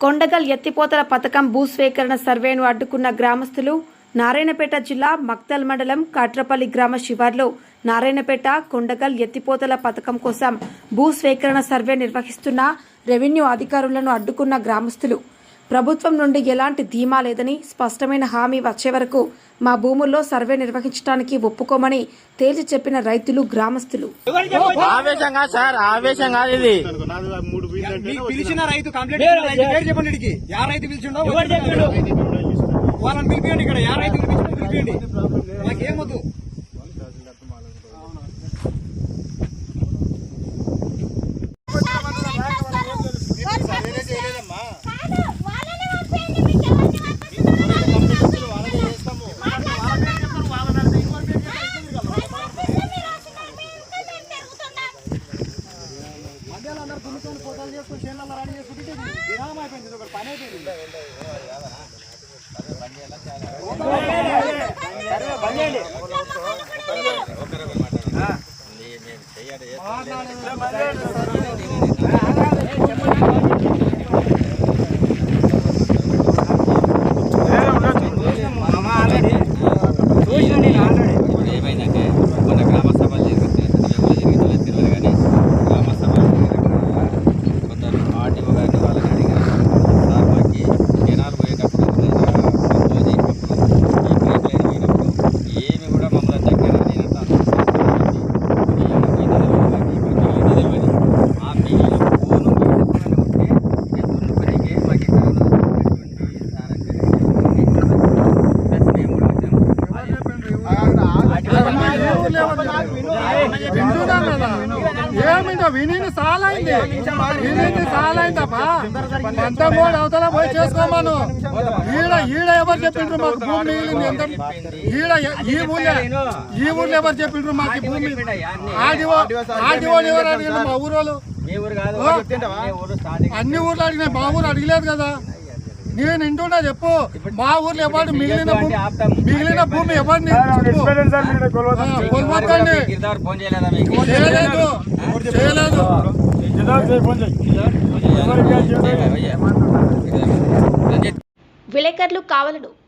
కొండగల్ ఎత్తిపోతల పథకం భూస్వీకరణ సర్వేను అడ్డుకున్న గ్రామస్తులు నారాయణపేట జిల్లా మక్తల్ మండలం కాట్రపల్లి గ్రామ శివార్లో నారాయణపేట కొండగల్ ఎత్తిపోతల పథకం కోసం భూస్వీకరణ సర్వే నిర్వహిస్తున్న రెవెన్యూ అధికారులను అడ్డుకున్న గ్రామస్తులు. ప్రభుత్వం నుండి ఎలాంటి ధీమా లేదని స్పష్టమైన హామీ వచ్చే వరకు మా భూముల్లో సర్వే నిర్వహించడానికి ఒప్పుకోమని తేల్చి చెప్పిన రైతులు గ్రామస్తులు. ఆవేశంగా సార్ ఆవేశం కాదు ఇది మీకు పిలిచిన రైతు కంప్లైంట్ పేరు చెప్పండి వీడికి. యా రైతు పిలిచిండో? వాళ్ళని పిలిపియండి ఇక్కడ యా రైతు పిలిపించండి పిలిపియండి. మాకేమొద్దు దున్నుకొని ఫోటోలు చేసుకొని చేనులలో రెడీ చేసుకుంటే ఇది విరామం అయిపోయింది ఇది ఒక పని అయిపోయింది ఇప్పుడు ఏమిటో విని సాలైంది విని సాలైందప్పా ఎంత కూడా అవతల పోయి చేసుకోమను ఈడ ఈడ ఎవరు చెప్పిండ్రు మాకు భూమి మిగిలింది ఎంత ఈడ ఈ ఊళ్ళో ఈ ఊళ్ళో ఎవరు చెప్పిండ్రు మాకు భూమి ఆదివో ఆదివో ఎవరు అడిగిండ్రు మా ఊరోళ్ళు ఊరు అన్ని ఊర్లు అడిగినాయి మా ఊరు అడిగలేదు కదా నేను వింటున్నా చెప్పు. మా ఊర్లో ఎవరు మిగిలిన భూమి మిగిలిన భూమి ఎవరిని చెప్పు ఆ, కొలవద్దండి గిరిదార్ ఫోన్ చేయలేదా మీకు? చేయలేదు. చేయలేదు. రంజిత్ విలేకరులు కావాలను